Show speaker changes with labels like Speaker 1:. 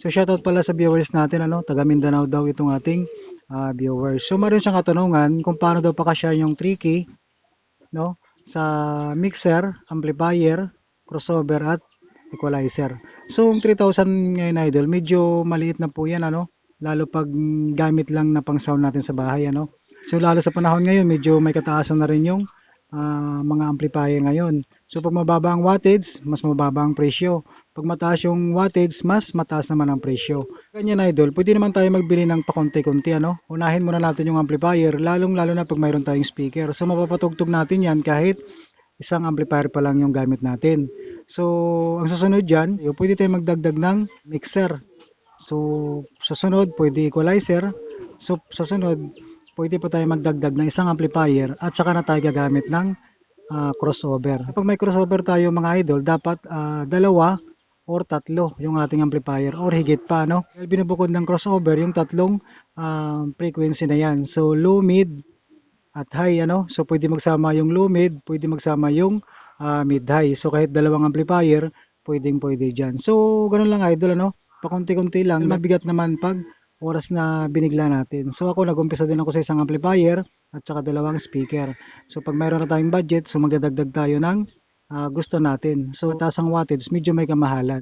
Speaker 1: So shoutout pala sa viewers natin ano, taga Mindanao daw itong ating ah, viewers. So meron siyang katanungan kung paano daw pakasya yung 3K no sa mixer, amplifier, crossover at equalizer. So yung 3,000 ngayon idol, medyo maliit na po yan ano, lalo pag gamit lang na pang sound natin sa bahay ano. So lalo sa panahon ngayon, medyo may kataasan na rin yung ah, mga amplifier ngayon. So pag mababa ang wattage, mas mababa ang presyo. Pag mataas yung wattage, mas mataas naman ang presyo. Ganyan idol, pwede naman tayo magbili ng pakonti-kunti ano. Unahin muna natin yung amplifier, lalong lalo na pag mayroon tayong speaker. So mapapatugtog natin yan kahit isang amplifier pa lang yung gamit natin. So ang susunod dyan, pwede tayo magdagdag ng mixer. So sa sunod, pwede equalizer. So sa sunod, pwede pa tayo magdagdag ng isang amplifier at saka na tayo gagamit ng ah, crossover. Kapag may crossover tayo mga idol, dapat ah, dalawa or tatlo yung ating amplifier or higit pa no. Dahil binubukod ng crossover yung tatlong ah, frequency na yan. So low, mid at high ano. So pwede magsama yung low, mid, pwede magsama yung ah, mid, high. So kahit dalawang amplifier, pwedeng pwede diyan. So ganun lang idol ano. Pakunti-kunti lang. Mabigat naman pag oras na binigla natin. So ako nag-umpisa din ako sa isang amplifier at saka dalawang speaker. So pag mayroon na tayong budget, so magdadagdag tayo ng ah, gusto natin. So taas ang wattage, medyo may kamahalan.